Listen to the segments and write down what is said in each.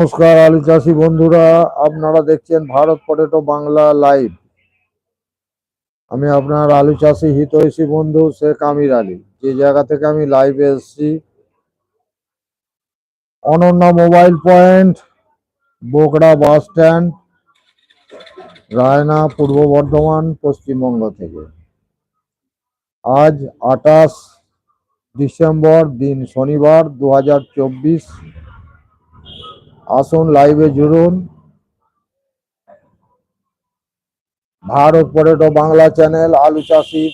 নমস্কার আলু চাষি বন্ধুরা, আপনারা দেখছেন ভারত পটেটো বাংলা লাইভ। আমি আপনার আলু চাষি হিতৈষী বন্ধু শেখ আমির আলী। যে জায়গা থেকে আমি লাইভে এসেছি, Ananya mobile point, Bokra bus stand, Raina Purba Bardhaman, Paschimbanga থেকে। আজ আঠাশ ডিসেম্বর, দিন শনিবার দু হাজার চব্বিশ। আসুন লাইভে জুড়ুন। ভারত পটেটো বাংলা চ্যানেল আলু চাষি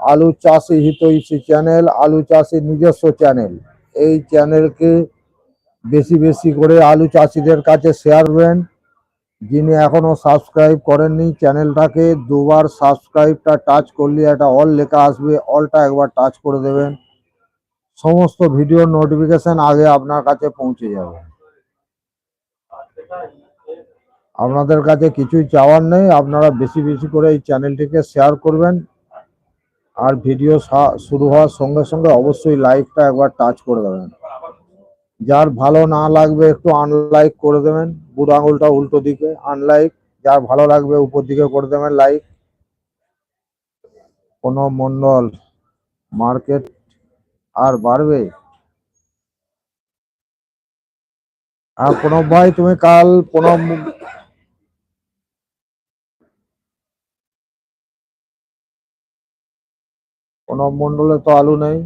আলু চাষি হিতৈষী চ্যানেল আলু চাষির নিজস্ব চ্যানেল এই চ্যানেলকে বেশি বেশি করে আলু চাষিদের কাছে শেয়ার করবেন যিনি এখনও সাবস্ক্রাইব করেননি চ্যানেলটাকে দুবার সাবস্ক্রাইবটা টাচ করলে একটা অল লেখা আসবে অলটা একবার টাচ করে দেবেন। সমস্ত ভিডিও নোটিফিকেশন আগে আপনার কাছে পৌঁছে যাবে। আপনাদের কাছে কিছুই চাওয়ার নেই, আপনারা বেশি বেশি করে এই চ্যানেলটিকে শেয়ার করবেন। আর ভিডিও শুরু হওয়ার সঙ্গে সঙ্গে অবশ্যই লাইকটা একবার টাচ করে দেবেন। যার ভালো না লাগবে একটু আনলাইক করে দেবেন। বুড়ো আঙুলটা উল্টো দিকে আনলাইক যার ভালো লাগবে উপর দিকে করে দেবেন লাইক কোনো মন্ডল মার্কেট আর বাড়বে? আর প্রণব ভাই, তুমি কাল প্রণব প্রণব মন্ডলে তো আলু নেই।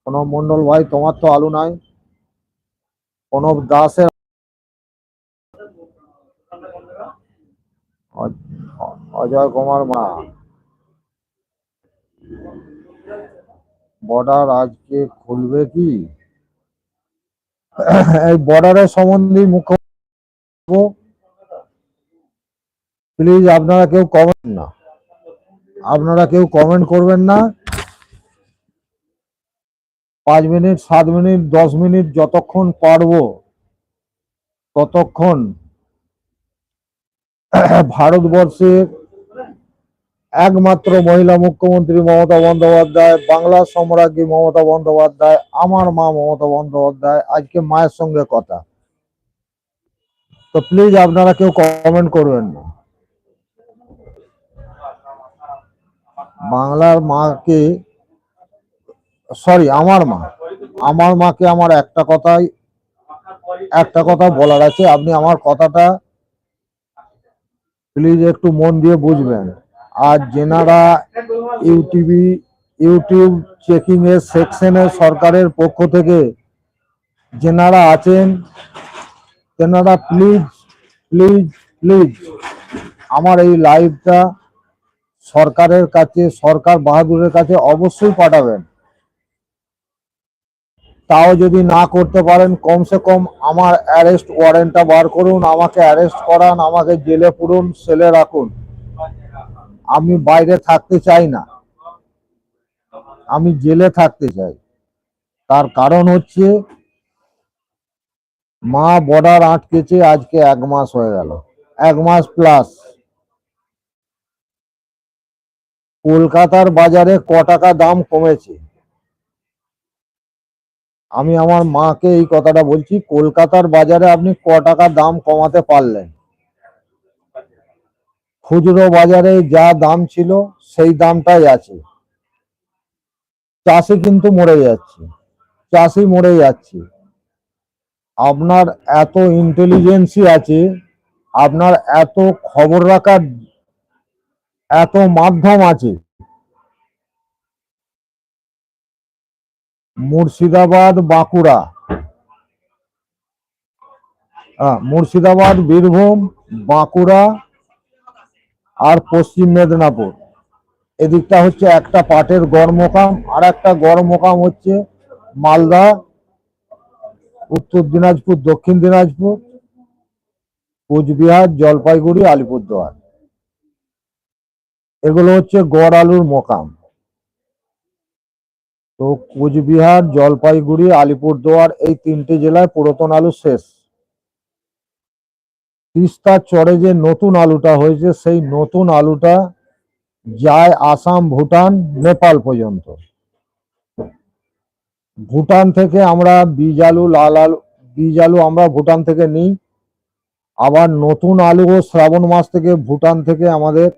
প্রণব মন্ডল ভাই, তোমার তো আলু নাই। প্রণব দাসের অজয় কুমার মা। বর্ডার আজকে খুলবে কি? এই বর্ডারের সম্বন্ধে মুখ্য প্লিজ আপনারা কেউ কমেন্ট না। আপনারা কেউ কমেন্ট করবেন না। পাঁচ মিনিট, সাত মিনিট, দশ মিনিট যতক্ষণ পারব, ততক্ষণ ভারতবর্ষের একমাত্র মহিলা মুখ্যমন্ত্রী মমতা বন্দ্যোপাধ্যায়, বাংলা সম্রাজ্ঞী মমতা বন্দ্যোপাধ্যায়, আমার মা মমতা বন্দ্যোপাধ্যায়, আজকে মায়ের সঙ্গে কথা। তো প্লিজ আপনারা কেউ কমেন্ট করবেন না। বাংলার মাকে সরি আমার মা। আমার মাকে আমার একটা কথাই, একটা কথা বলার আছে। আপনি আমার কথাটা প্লিজ একটু মন দিয়ে বুঝবেন। আর যেনারা ইউটিভি ইউটিউব চেকিং এর সেকশনে সরকারের পক্ষ থেকে যেনারা আছেন, তেনারা প্লিজ প্লিজ প্লিজ আমার এই লাইভটা সরকারের কাছে, সরকার বাহাদুরের কাছে অবশ্যই পাঠাবেন। তাও যদি না করতে পারেন, কমসে কম আমার অ্যারেস্ট ওয়ারেন্টটা বার করুন, আমাকে অ্যারেস্ট করান, আমাকে জেলে পুরুন সেলে রাখুন। আমি বাইরে থাকতে চাই না। আমি জেলে থাকতে চাই। তার কারণ হচ্ছে, মা বর্ডার আটকেছে, আজকে এক মাস হয়ে গেল। এক মাস প্লাস কলকাতার বাজারে ক টাকা দাম কমেছে? আমি আমার মাকে এই কথাটা বলছি, কলকাতার বাজারে আপনি ক টাকা দাম কমাতে পারলেন? খুচরো বাজারে যা দাম ছিল, সেই দামটাই আছে। চাষি কিন্তু মরে যাচ্ছে। চাষি মরে যাচ্ছে। আপনার এত ইন্টেলিজেন্সি আছে, আপনার এত খবর রাখার এত মাধ্যম আছে। মুর্শিদাবাদ, বাঁকুড়া। মুর্শিদাবাদ, বীরভূম, বাঁকুড়া আর পশ্চিম মেদিনীপুর। এদিকটা হচ্ছে একটা পাটের গড় মোকাম আর একটা গড় মোকাম হচ্ছে মালদা, উত্তর দিনাজপুর, দক্ষিণ দিনাজপুর, কোচবিহার, জলপাইগুড়ি, আলিপুরদুয়ার। এগুলো হচ্ছে গড় আলুর মোকাম। তো কোচবিহার, জলপাইগুড়ি, আলিপুরদুয়ার এই তিনটে জেলায় পুরাতন আলু শেষ। তিস্তার চরে যে নতুন আলুটা হয়েছে, সেই নতুন আলুটা যায় আসাম, ভুটান, নেপাল পর্যন্ত। ভুটান থেকে আমরা বীজ আলু, লাল আলু, বীজ আলু আমরা ভুটান থেকে নিই। আবার নতুন আলুও শ্রাবণ মাস থেকে ভুটান থেকে আমাদের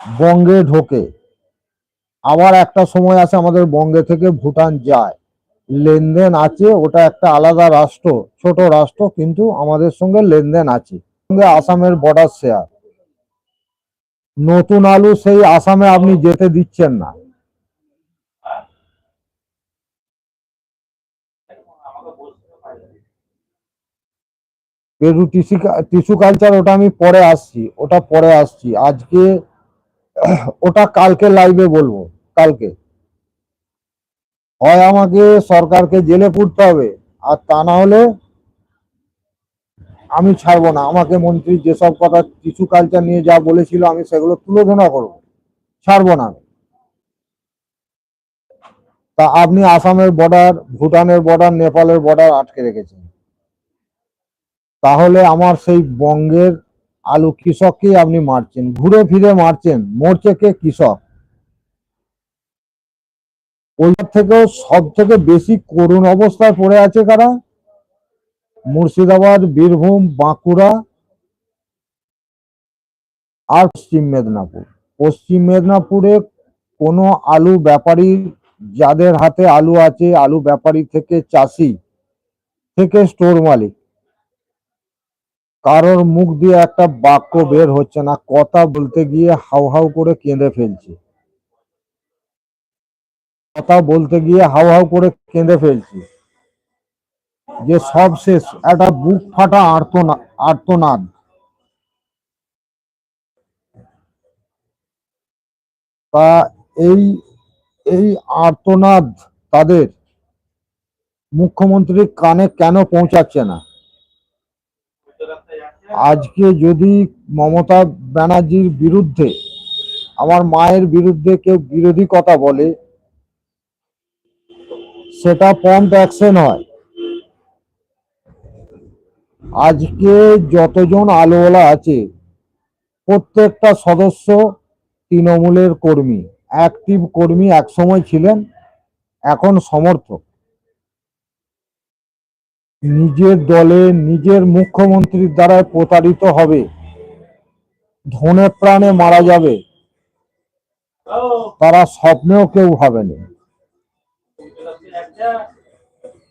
বঙ্গে ঢোকে। আবার একটা সময় আছে আমাদের বঙ্গে থেকে ভুটান যায়। লেনদেন আছে, ওটা একটা আলাদা রাষ্ট্র, ছোট রাষ্ট্র, কিন্তু আমাদের সঙ্গে লেনদেন আছে। সঙ্গে আসামের বর্ডার শেয়ার নতুন আলু সেই আসামে আপনি যেতে দিচ্ছেন না। পেরু টিসি টিস্যু কালচার ওটা আমি পরে আসছি, ওটা পরে আসছি। আজকে, ওটা কালকে লাইভে বলব, কালকে। হয় আমাকে সরকারকে জেলে পুড়তে হবে। আর তা না হলে আমি ছাড়বো না। আমাকে মন্ত্রী যেসব কথা কিছু কালচার নিয়ে যা বলেছিল আমি সেগুলো তুলে ধরা করব। ছাড়বো না। তা আপনি আসামের বর্ডার ভুটানের বর্ডার নেপালের বর্ডার আটকে রেখেছেন। তাহলে আমার সেই বঙ্গের আলু কৃষককেই আপনি মারছেন। ঘুরে ফিরে মারছেন। মরছে কে কৃষক? ওইটার থেকেও সব থেকে বেশি করুণ অবস্থায় পড়ে আছে কারা? মুর্শিদাবাদ, বীরভূম, বাঁকুড়া আর পশ্চিম মেদিনীপুর। পশ্চিম মেদিনীপুরে কোনো আলু ব্যাপারী, যাদের হাতে আলু আছে, আলু ব্যাপারী থেকে চাষি থেকে স্টোর মালিক। কারোর মুখ দিয়ে একটা বাক্য বের হচ্ছে না, কথা বলতে গিয়ে হাউ হাউ করে কেঁদে ফেলছে। কথা বলতে গিয়ে হাউ হাউ করে কেঁদে ফেলছি। যে সব শেষ, একটা বুক ফাটা আর্তনা আর্তনাদ। তা এই এই আর্তনাদ তাদের মুখ্যমন্ত্রীর কানে কেন পৌঁছাচ্ছে না? আজকে যদি মমতা ব্যানার্জির বিরুদ্ধে, আমার মায়ের বিরুদ্ধে কেউ বিরোধী কথা বলে সেটা পম্প অ্যাকশন হয় আজকে যতজন আলোওয়ালা আছে, প্রত্যেকটা সদস্য তৃণমূলের কর্মী অ্যাক্টিভ কর্মী একসময় ছিলেন, এখন সমর্থক। নিজের দলে নিজের মুখ্যমন্ত্রীর দ্বারা প্রতারিত হবে, ধনে প্রাণে মারা যাবে, তারা স্বপ্নেও কেউ ভাবেনি।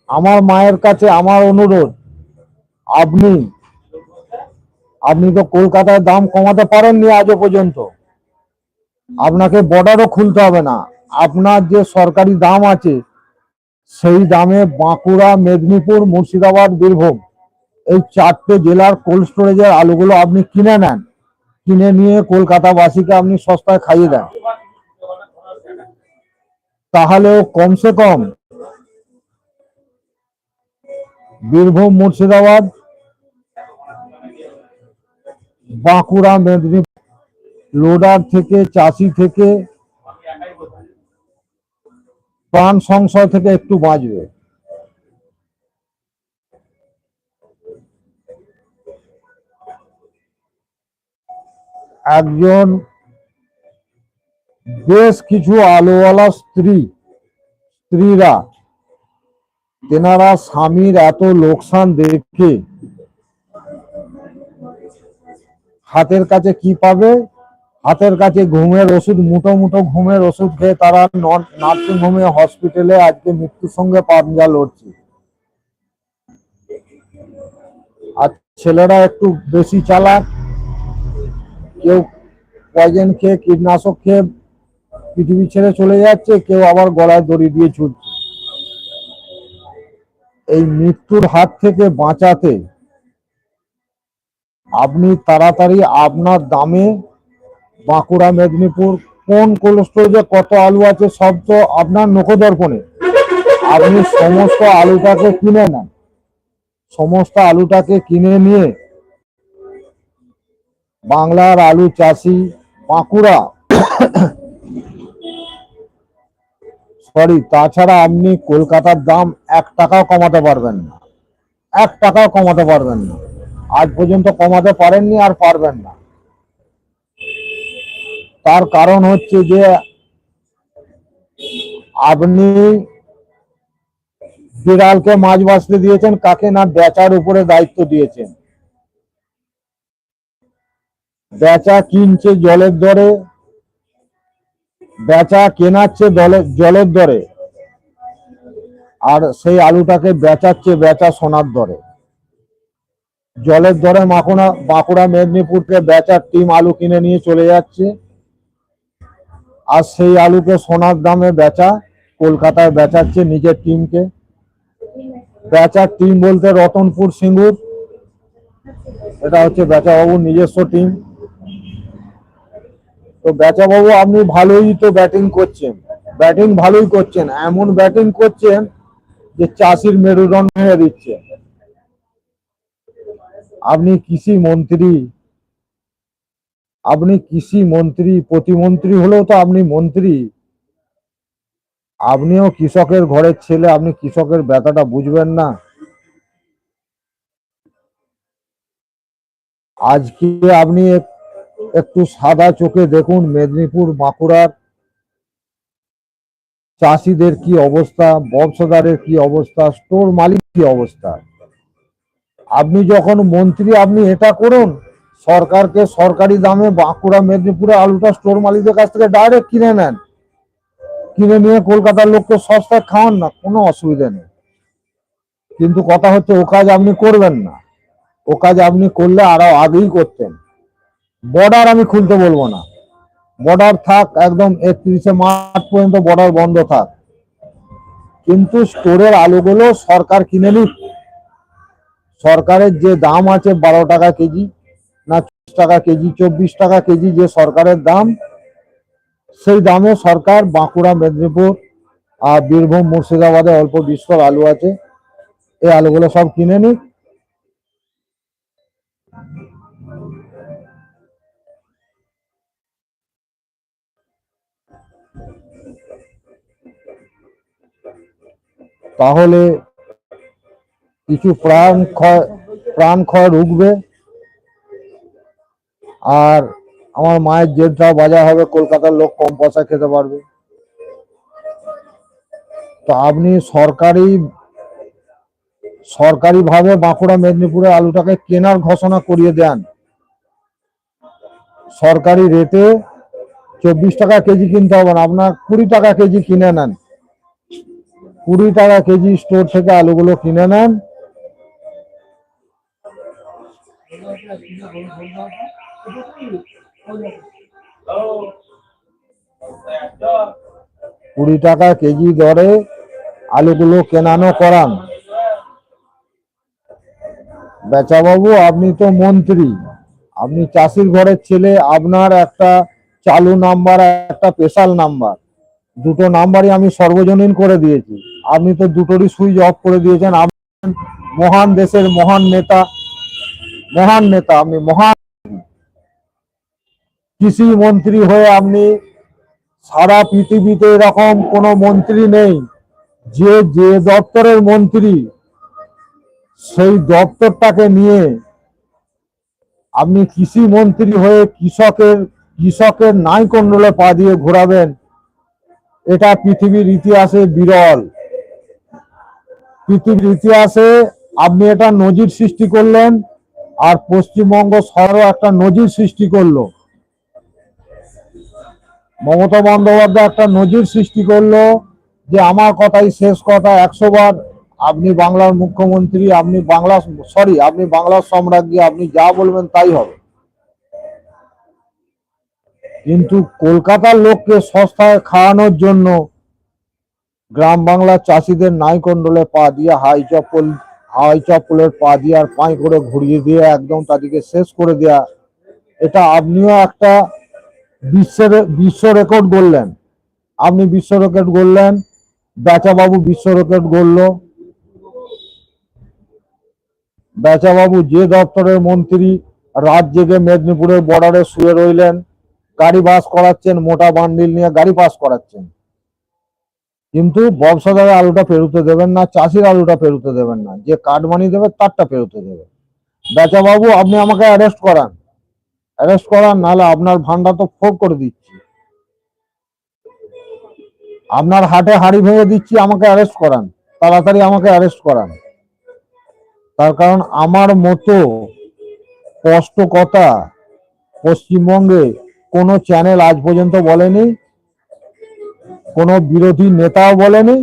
আমার মায়ের কাছে আমার অনুরোধ, আপনি আপনি তো কলকাতায় দাম কমাতে পারেননি আজও পর্যন্ত। আপনাকে বর্ডারও খুলতে হবে না। আপনার যে সরকারি দাম আছে, সেই দামে বাঁকুড়া, মেদিনীপুর, মুর্শিদাবাদ, বীরভূম, এই চারটে জেলার কোল্ড স্টোরেজের আলুগুলো আপনি কিনে নেন। কিনে নিয়ে কলকাতাবাসীকে আপনি সস্তায় খাইয়ে দেন। তাহলেও কমসে কম বীরভূম, মুর্শিদাবাদ, বাঁকুড়া, মেদিনীপুর। লোডার থেকে, চাষি থেকে, প্রাণ সংশয় থেকে একটু বাঁচবে। একজন বেশ কিছু আলোওয়ালা স্ত্রী, স্ত্রীরা তেনারা স্বামীর এত লোকসান দেখে হাতের কাছে কি পাবে? হাতের কাছে ঘুমের ওষুধ, মুঠো মুঠো ঘুমের ওষুধ খেয়ে তারা নার্সিং হোমে হসপিটালে আজকে মৃত্যুর সঙ্গে পাঞ্জা লড়ছে। আর ছেলেরা একটু বেশি চালাক। কেউ পয়জন খেয়ে, কীটনাশক খেয়ে পৃথিবী ছেড়ে চলে যাচ্ছে, কেউ আবার গলায় দড়ি দিয়ে ছুটছে। এই মৃত্যুর হাত থেকে বাঁচাতে আপনি তাড়াতাড়ি আপনার দামে বাঁকুড়া মেদিনীপুর কোন কোল্ড স্টোরেজে কত আলু আছে সব তো আপনার নখদর্পণে। আপনি সমস্ত আলুটাকে কিনে নেন। সমস্ত আলুটাকে কিনে নিয়ে বাংলার আলু চাষি বাঁকুড়া সরি, তাছাড়া আপনি কলকাতার দাম এক টাকাও কমাতে পারবেন না। এক টাকাও কমাতে পারবেন না। আজ পর্যন্ত কমাতে পারেননি আর পারবেন না। তার কারণ হচ্ছে যে, আপনি বিড়ালকে মাছ বাঁচতে দিয়েছেন, কাকে না বেচার উপরে দায়িত্ব দিয়েছেন। বেচা কিনছে জলের দরে বেচা কেনাচ্ছে জলের দরে। আর সেই আলুটাকে বেচাচ্ছে বেচা সোনার দরে। জলের দরে মাকুড়া বাঁকুড়া, মেদিনীপুরকে বেচার টিম আলু কিনে নিয়ে চলে যাচ্ছে। আর সেই আলুকে সোনার দামে বেচা, কলকাতায় বেচাচ্ছে নিজের টিমকে। বেচার টিম বলতে রতনপুর সিঙ্গুর। এটা হচ্ছে বেচাবাবুর নিজস্ব টিম। তো বেচাবাবু আপনি ভালোই তো ব্যাটিং করছেন। ব্যাটিং ভালোই করছেন। এমন ব্যাটিং করছেন যে চাষির মেরুদণ্ড ভেঙে দিচ্ছে। আপনি কৃষি মন্ত্রী। আপনি কৃষি মন্ত্রী, প্রতিমন্ত্রী হলেও তো আপনি মন্ত্রী। আপনিও কৃষকের ঘরের ছেলে, আপনি কৃষকের ব্যথাটা বুঝবেন না। আজকে আপনি একটু সাদা চোখে দেখুন মেদিনীপুর বাঁকুড়ার চাষিদের কি অবস্থা ব্যবসাদারের কি অবস্থা, স্টোর মালিক কি অবস্থা? আপনি যখন মন্ত্রী, আপনি এটা করুন, সরকারকে সরকারি দামে বাঁকুড়া, মেদিনীপুরে আলুটা স্টোর মালিকদের কাছ থেকে ডাইরেক্ট কিনে নেন। কিনে নিয়ে কলকাতার লোককে সস্তায় খাওয়ান না, কোনো অসুবিধা নেই। কিন্তু কথা হচ্ছে, ও কাজ আপনি করবেন না। ও কাজ আপনি করলে আরও আগেই করতেন। বর্ডার আমি খুলতে বলব না। বর্ডার থাক, একদম একত্রিশে মার্চ পর্যন্ত বর্ডার বন্ধ থাক। কিন্তু স্টোরের আলুগুলো সরকার কিনে নিক। সরকারের যে দাম আছে বারো টাকা কেজি না চব্বিশ টাকা কেজি, চব্বিশ টাকা কেজি যে সরকারের দাম, সেই দামে সরকার বাঁকুড়া, মেদিনীপুর আর বীরভূম, মুর্শিদাবাদে অল্প বিস্তর আলু আছে। এই আলুগুলো সব কিনে নিক। তাহলে কিছু প্রাণ ক্ষয় প্রাণ ক্ষয় রুখবে। আর আমার মায়ের জেদটাও বাজার হবে, কলকাতার লোক কম পয়সা খেতে পারবে। তো আপনি সরকারি সরকারি ভাবে বাঁকুড়া, মেদিনীপুরে আলুটাকে কেনার ঘোষণা করিয়ে দেন। সরকারি রেটে চব্বিশ টাকা কেজি কিনতে হবে না, আপনার কুড়ি টাকা কেজি কিনে নেন। কুড়ি টাকা কেজি স্টোর থেকে আলুগুলো কিনে নেন। কুড়ি টাকা কেজি দরে আলুগুলো কেনানো করান। বেচাবাবু, আপনি তো মন্ত্রী। আপনি চাষির ঘরের ছেলে, আপনার একটা চালু নাম্বার, একটা স্পেশাল নাম্বার। দুটো নাম্বারই আমি সর্বজনীন করে দিয়েছি। আপনি তো দুটোরই সুইচ অফ করে দিয়েছেন। আপনি মহান দেশের মহান নেতা। মহান নেতা, আপনি মহান কৃষি মন্ত্রী হয়ে আপনি সারা পৃথিবীতে এরকম কোনো মন্ত্রী নেই। যে যে দপ্তরের মন্ত্রী, সেই দপ্তরটাকে নিয়ে আপনি কৃষি মন্ত্রী হয়ে কৃষকের কৃষকের নাই কন্ডলে পা দিয়ে ঘোরাবেন। এটা পৃথিবীর ইতিহাসে বিরল। পৃথিবীর ইতিহাসে আপনি এটা নজির সৃষ্টি করলেন আর পশ্চিমবঙ্গ সরও একটা নজির সৃষ্টি করল। মমতা বন্দ্যোপাধ্যায় একটা নজির সৃষ্টি করল যে আমার কথাই শেষ কথা একশো বার, আপনি বাংলার মুখ্যমন্ত্রী, আপনি বাংলা, সরি, আপনি বাংলার সম্রাজ্ঞী, আপনি যা বলবেন তাই হবে। কিন্তু কলকাতার লোককে সস্তায় খাওয়ানোর জন্য গ্রাম বাংলার চাষিদের নাই কন্ডলে পা দিয়ে হাই চপ্পল হাই চপ্পলের পা দিয়ে আর পাই করে ঘুরিয়ে দিয়ে একদম তাদেরকে শেষ করে দেয়া। এটা আপনিও একটা বিশ্বের বিশ্ব রেকর্ড গড়লেন। আপনি বিশ্ব রেকর্ড গড়লেন, বেচাবাবু বিশ্ব রেকর্ড গড়লো। বেচাবাবু যে দপ্তরের মন্ত্রী রাত জেগে মেদিনীপুরের বর্ডারে শুয়ে রইলেন, গাড়ি পাস করাচ্ছেন, মোটা বান্ডিল নিয়ে গাড়ি পাস করাচ্ছেন। কিন্তু ব্যবসাদারের আলুটা পেরোতে দেবেন না, চাষির আলুটা পেরোতে দেবেন না। যে কার্ড মানি দেবে, তারটা পেরোতে দেবে। বেচাবাবু, আপনি আমাকে অ্যারেস্ট করান। অ্যারেস্ট করান, নাহলে আপনার ভান্ডা তো ফোক করে দিচ্ছি। আপনার হাটে হাড়ি ভেঙে দিচ্ছি, আমাকে অ্যারেস্ট করান। তাড়াতাড়ি আমাকে অ্যারেস্ট করান। তার কারণ আমার মতো স্পষ্ট কথা পশ্চিমবঙ্গে কোনো চ্যানেল আজ পর্যন্ত বলেনি। কোনো বিরোধী নেতাও বলেনি,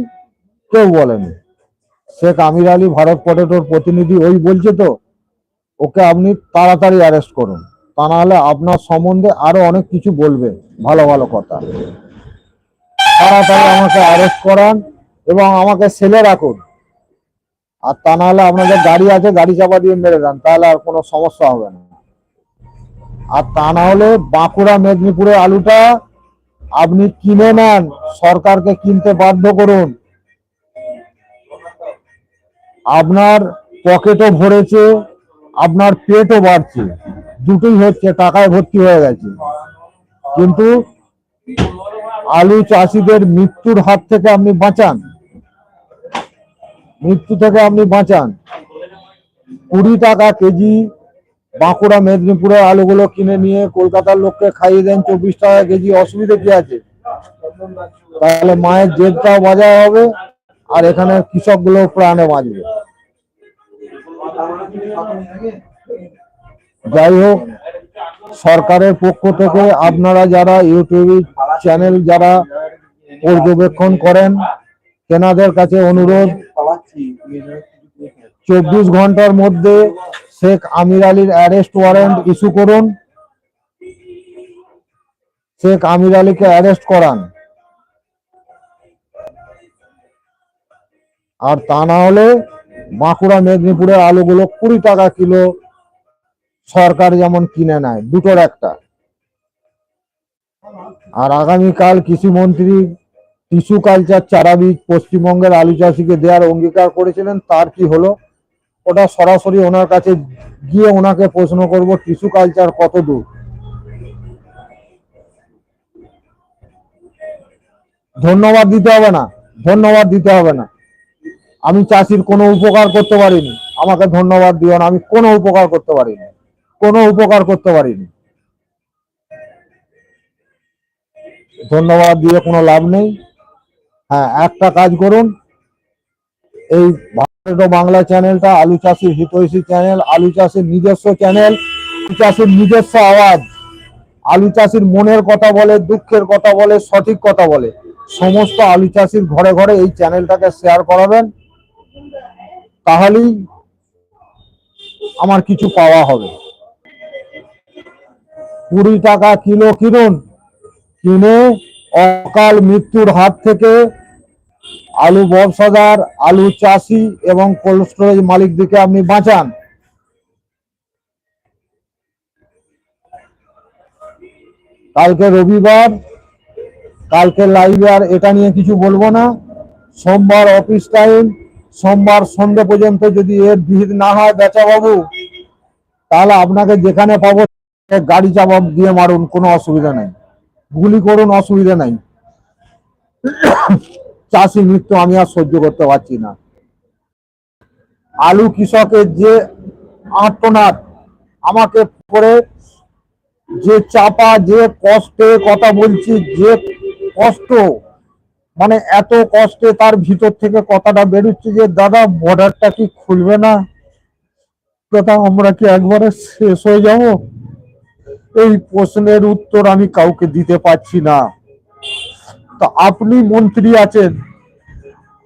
কেউ বলেনি। শেখ আমির আলী ভারত পটেটোর প্রতিনিধি ওই বলছে তো, ওকে আপনি তাড়াতাড়ি অ্যারেস্ট করুন। তা নাহলে আপনার সম্বন্ধে আরও অনেক কিছু বলবে, ভালো ভালো কথা। তাড়াতাড়ি আমাকে অ্যারেস্ট করান এবং আমাকে সেলে রাখুন। আর তা নাহলে আপনাদের গাড়ি আছে, গাড়ি চাপা দিয়ে মেরে দেন, তাহলে আর কোনো সমস্যা হবে না। আর তা না হলে বাঁকুড়া মেদিনীপুরের আলুটা আপনি কিনে নেন, সরকারকে কিনতে বাধ্য করুন। আপনার পকেটও ভরেছে, আপনার পেটও বাড়ছে। দুটোই হচ্ছে, টাকায় ভর্তি হয়ে গেছে। কিন্তু আলু চাষিদের মৃত্যুর হাত থেকে আপনি বাঁচান। মৃত্যু থেকে আপনি বাঁচান। কুড়ি টাকা কেজি বাঁকুড়া, মেদিনীপুরের আলুগুলো কিনে নিয়ে কলকাতার লোককে খাইয়ে দেন, চব্বিশ টাকা কেজি, অসুবিধা কি আছে? তাহলে মায়ের জেদটাও বাজার হবে, আর এখানে কৃষকগুলো প্রাণে বাঁচবে। যাই হোক, সরকারের পক্ষ থেকে আপনারা যারা ইউটিউব চ্যানেল যারা পর্যবেক্ষণ করেন, তেনাদের কাছে অনুরোধ, চব্বিশ ঘণ্টার মধ্যে শেখ আমির আলীর অ্যারেস্ট ওয়ারেন্ট ইস্যু করুন। শেখ আমির আলীকে অ্যারেস্ট করান। আর তা না হলে বাঁকুড়া মেদিনীপুরের আলুগুলো কুড়ি টাকা কিলো সরকার যেমন কিনে নেয়, দুটোর একটা। আর আগামীকাল কৃষিমন্ত্রী টিস্যু কালচার চারা বীজ পশ্চিমবঙ্গের আলু চাষিকে দেওয়ার অঙ্গীকার করেছিলেন, তার কি হলো? ওটা সরাসরি ওনার কাছে গিয়ে ওনাকে প্রশ্ন করব, টিস্যু কালচার কত দূর? ধন্যবাদ দিতে হবে না, ধন্যবাদ দিতে হবে না। আমি চাষির কোনো উপকার করতে পারিনি, আমাকে ধন্যবাদ দিও না, আমি কোনো উপকার করতে পারিনি, কোনো উপকার করতে পারিনি। ধন্যবাদ দিয়ে কোনো লাভ নেই। হ্যাঁ একটা কাজ করুন এই ভারত বাংলা চ্যানেলটা আলু চাষির হিতৈষী চ্যানেল, আলু চাষির নিজস্ব চ্যানেল চাষির নিজস্ব আওয়াজ। আলু চাষির মনের কথা বলে, দুঃখের কথা বলে, সঠিক কথা বলে। সমস্ত আলু চাষির ঘরে ঘরে এই চ্যানেলটাকে শেয়ার করাবেন। তাহলেই আমার কিছু পাওয়া হবে। কুড়ি টাকা কিলো কিনুন। কিনে অকাল মৃত্যুর হাত থেকে আলু ব্যবসাদার আলু চাষি এবং কোল্ড স্টোরেজ মালিকদেরকে আপনি বাঁচান। কালকে রবিবার, কালকে লাইভে আর এটা নিয়ে কিছু বলব না। সোমবার অফিস টাইম সোমবার সন্ধ্যে পর্যন্ত যদি এর ভিড় না হয় বেচা বাবু তাহলে আপনাকে যেখানে পাবো গাড়ি চাপা দিয়ে মারুন, কোনো অসুবিধা নেই। গুলি করুন, অসুবিধা নাই। চাষি মৃত্যু আমি আর সহ্য করতে পারছি না। আলু কৃষকের যে আর্তনাদ, আমাকে পরে যে চাপা, যে কষ্টে কথা বলছি, যে কষ্ট মানে এত কষ্টে তার ভিতর থেকে কথাটা বেরোচ্ছে যে, দাদা বর্ডারটা কি খুলবে না? দাদা আমরা কি একবারে শেষ হয়ে যাব? এই প্রশ্নের উত্তর আমি কাউকে দিতে পারছি না। আপনি মন্ত্রী আছেন।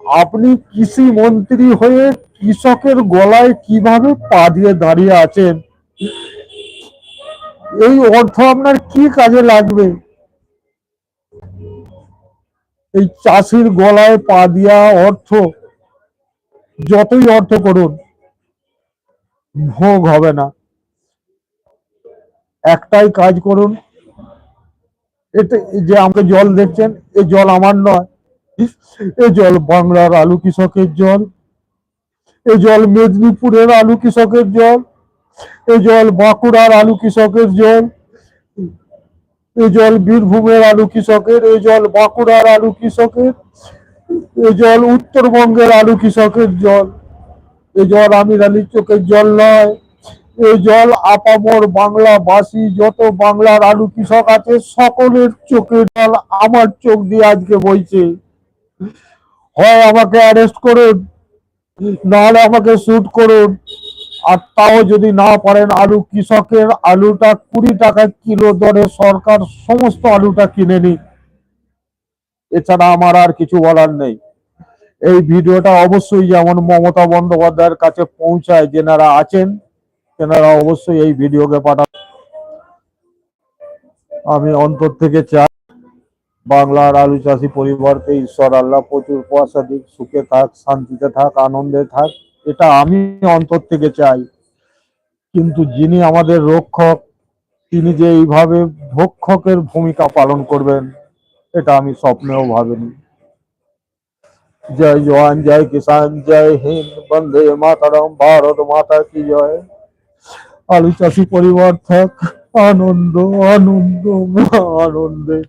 আপনি কৃষি মন্ত্রী হয়ে কৃষকের গলায় কীভাবে পা দিয়ে দাঁড়িয়ে আছেন? এই অর্থ আপনার কি কাজে লাগবে? এই চাষির গলায় পা দিয়া অর্থ, যতই অর্থ করুন, ভোগ হবে না। একটাই কাজ করুন এতে যে আমাকে জল দেখছেন এই জল আমার নয়। এই জল বাংলার আলু কৃষকের জল। এই জল মেদিনীপুরের আলু কৃষকের জল। এই জল বাঁকুড়ার আলু কৃষকের জল। এই জল বীরভূমের আলু কৃষকের এই জল বাঁকুড়ার আলু কৃষকের এই জল উত্তরবঙ্গের আলু কৃষকের জল। এই জল আমির আলীর চোখের জল নয়। এই জল আপামর বাংলাবাসী, যত বাংলার আলু কৃষক আছে, সকলের চোখের জল আমার চোখ দিয়ে আজকে বইছে। হয় আমাকে অ্যারেস্ট করুন, নাহলে আমাকে শুট করুন। আর তাও যদি না পারেন, আলু কৃষকের আলুটা কুড়ি টাকা কিলো দরে সরকার সমস্ত আলুটা কিনে নিক। এছাড়া আমার আর কিছু বলার নেই। এই ভিডিওটা অবশ্যই যেমন মমতা বন্দ্যোপাধ্যায়ের কাছে পৌঁছায়, যেনারা আছেন তেনারা অবশ্যই এই ভিডিওকে পাঠান। আমি অন্তর থেকে চাই বাংলার আলু চাষি পরিবারকে ঈশ্বর আল্লাহ প্রচুর পয়সা দিক, সুখে থাক, শান্তিতে থাক, আনন্দে থাক, এটা আমি অন্তর থেকে চাই। কিন্তু যিনি আমাদের রক্ষক, তিনি যে এইভাবে ভক্ষকের ভূমিকা পালন করবেন, এটা আমি স্বপ্নেও ভাবিনি। জয় জওয়ান, জয় কিষান জয় হিন্দ, বন্দে মাতারাম, ভারত মাতা কি জয়। আলু চাষি পরিবার থাক আনন্দ আনন্দ আনন্দে।